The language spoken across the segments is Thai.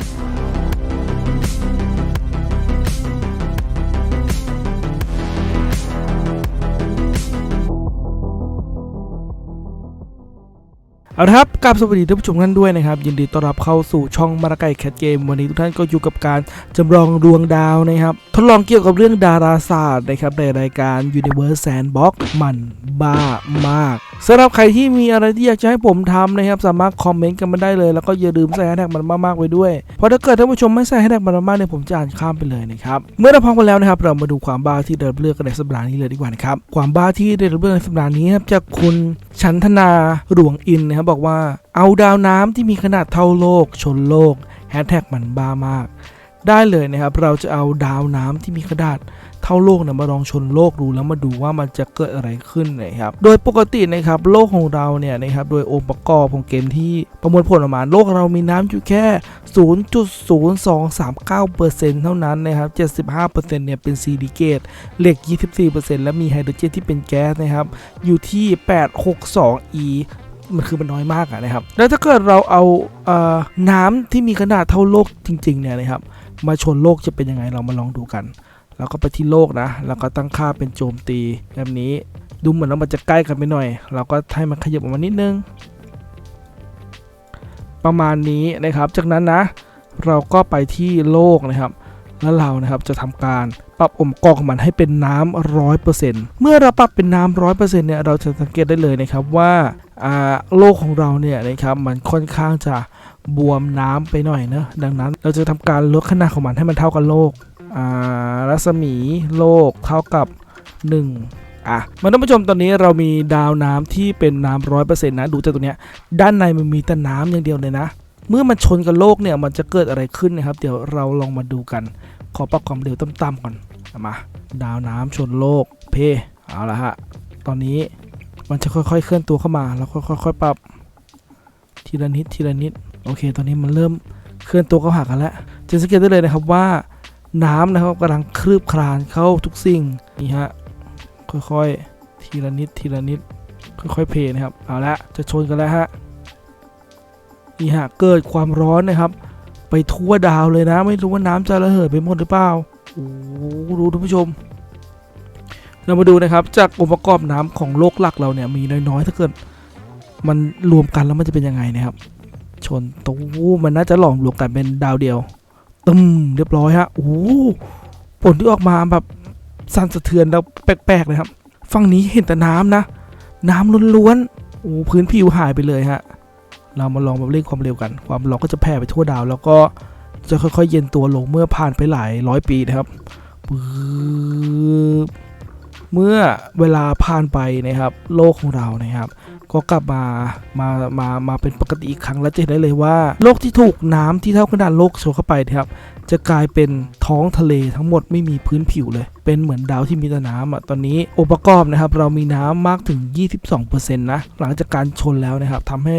Thank you. เอาละครับกราบสวัสดีท่านผู้ชมท่านด้วยนะครับ ยินดีต้อนรับเข้าสู่ช่องมาราไก่แคทเกมวันนี้ทุกท่านก็อยู่กับการจำลองดวงดาวนะครับ ทดลองเกี่ยวกับเรื่องดาราศาสตร์นะครับในรายการ Universe Sandbox มันบ้ามากสำหรับใครที่มีอะไรที่อยากจะให้ผมทำนะครับ สามารถคอมเมนต์กันมาได้เลย แล้วก็อย่าลืมใส่แฮชแท็กมันมากๆไว้ด้วย เพราะถ้าเกิดท่านผู้ชมไม่ใส่แฮชแท็กมันมากๆเนี่ยผมจะอ่านข้ามไปเลยนะครับ เมื่อเราพร้อมกันแล้วนะครับ เรามาดูความบ้าที่ได้รับเลือกกันในสัปดาห์นี้เลยดีกว่านะครับความบ้าที่ได้รับเลือกในสัปดาห์นี้ครับจากคุณชันธนาหลวงอินนะครับบอกว่าเอาดาวน้ำที่มีขนาดเท่าโลก ชนโลกแฮชแท็กมันบ้ามาก ได้เลยนะครับ เราจะเอาดาวน้ำที่มีขนาดเท่าโลกเนี่ยมาลองชนโลกดูแล้วมาดูว่ามันจะเกิดอะไรขึ้นนะครับ โดยปกตินะครับโลกของเราเนี่ยนะครับโดยองค์ประกอบของเกมที่ประมวลผลออกมาโลกเรามีน้ำอยู่แค่ 0.0239%เท่านั้นนะครับ 75%เนี่ยเป็นซีลิเกตเหล็ก 24%และมีไฮโดรเจนที่เป็นแก๊สนะครับอยู่ที่ 862e มันคือมันน้อยมากะนะครับ แล้วถ้าเกิดเราเอาเออน้ำที่มีขนาดเท่าโลกจริงๆเนี่ยนะครับมาชนโลกจะเป็นยังไงเรามาลองดูกัน แล้วก็ไปที่โลกนะ แล้วก็ตั้งค่าเป็นโจมตีแบบนี้ดูเหมือนว่ามันจะใกล้กันไปหน่อย เราก็ให้มันขยับออกมานิดนึง ประมาณนี้นะครับ จากนั้นนะ เราก็ไปที่โลกนะครับแล้วเรานะครับจะทำการปรับองค์ประกอบของมันให้เป็นน้ำร้อยเปอร์เซ็นต์เมื่อเราปรับเป็นน้ำร้อยเปอร์เซ็นต์เนี่ยเราจะสังเกตได้เลยนะครับว่า โลกของเราเนี่ยนะครับมันค่อนข้างจะบวมน้ำไปหน่อยเนะดังนั้นเราจะทำการลดขนาดของมันให้มันเท่ากับโลกรัศมีโลกเท่ากับ 1 อะมาท่านผู้ชมตอนนี้เรามีดาวน้ำที่เป็นน้ำร้อยเปอร์เซ็นต์นะ ดูจากตรงเนี้ยด้านในมันมีแต่น้ำอย่างเดียวเลยนะ เมื่อมันชนกับโลกเนี่ยมันจะเกิดอะไรขึ้นนะครับ เดี๋ยวเราลองมาดูกัน ขอปรับความเร็วต่ำๆก่อนมา ดาวน้ำชนโลกเพเอาละฮะตอนนี้ มันจะค่อยๆเคลื่อนตัวเข้ามา แล้วค่อยๆปรับ ทีละนิดทีละนิด โอเค ตอนนี้มันเริ่มเคลื่อนตัวเข้าหากันแล้ว จะสังเกตได้เลยนะครับว่าน้ำนะครับกำลังคลืบคลานเข้าทุกสิ่ง นี่ฮะ ค่อยๆ ทีละนิดทีละนิด ค่อยๆเพนะครับ เอาละ จะชนกันแล้วฮะ นี่ฮะ เกิดความร้อนนะครับ ไปทั่วดาวเลยนะ ไม่รู้ว่าน้ำจะระเหยไปหมดหรือเปล่า โอ้ดูท่านผู้ชม เรามาดูนะครับจากองค์ประกอบน้ำของโลกหลักเราเนี่ยมีน้อยๆถ้าเกิดมันรวมกันแล้วมันจะเป็นยังไงนะครับ ชนตู้มันน่าจะหลอมรวมกันเป็นดาวเดียวตึมเรียบร้อยฮะโอ้ผลที่ออกมาแบบสั่นสะเทือนแล้วแปลกๆเลยครับฝั่งนี้เห็นแต่น้ำนะ น้ำล้วนๆโอ้พื้นผิวหายไปเลยฮะเรามาลองแบบเร่งความเร็วกัน ความร้อนก็จะแผ่ไปทั่วดาว แล้วก็จะค่อยๆ เย็นตัวลงเมื่อผ่านไปหลายร้อยปีนะครับปึ๊บ เมื่อเวลาผ่านไปนะครับโลกของเรานะครับ ก็กลับมามามามาเป็นปกติอีกครั้งแล้วจะเห็นได้เลยว่าโลกที่ถูกน้ำที่เท่าขนาดโลกโชเข้าไปนะครับ จะกลายเป็นท้องทะเลทั้งหมดไม่มีพื้นผิวเลย เป็นเหมือนดาวที่มีแต่น้ำอะตอนนี้องค์ประกอบนะครับเรามีน้ำมากถึง 22%นะหลังจากการชนแล้วนะครับทำให้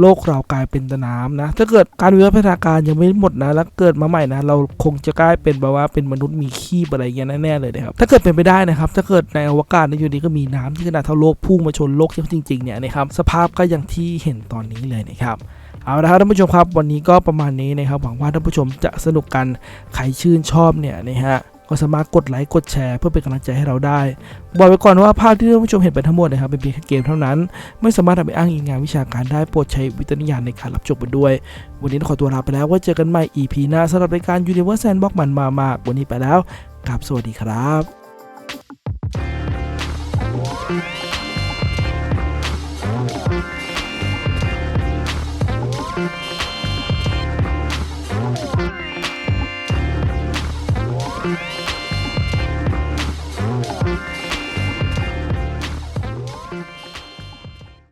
โลกเรากลายเป็นตน้ำนะ ถ้าเกิดการวิวัฒนาการยังไม่หมดนะ แล้วเกิดมาใหม่นะ เราคงจะกลายเป็นแบบว่าเป็นมนุษย์มีขี้อะไรย่างเงี้ยแน่ๆเลยนะครับ ถ้าเกิดเป็นไปได้นะครับ ถ้าเกิดในอวกาศในอยู่นี้ก็มีน้ำที่ขนาดเท่าโลกพุ่งมาชนโลกจริงๆเนี่ยนะครับ สภาพก็อย่างที่เห็นตอนนี้เลยนะครับ เอาละครับท่านผู้ชมครับวันนี้ก็ประมาณนี้นะครับหวังว่าท่านผู้ชมจะสนุกกันใครชื่นชอบเนี่ยนะฮะก็สามารถกดไลค์กดแชร์เพื่อเป็นกำลังใจให้เราได้บอกไว้ก่อนว่าภาพที่ท่านผู้ชมเห็นไปทั้งหมดนะครับเป็นเพียงแค่เกมเท่านั้น ไม่สามารถทำไปอ้างอิงงานวิชาการได้โปรดใช้วิจารณญาณในการรับชมกันด้วย วันนี้ขอตัวลาไปแล้วไว่าเจอกันใหม่ EP หน้าสำหรับรายการ Universe Sandbox มันมามากวันนี้ไปแล้วกราบสวัสดีครับ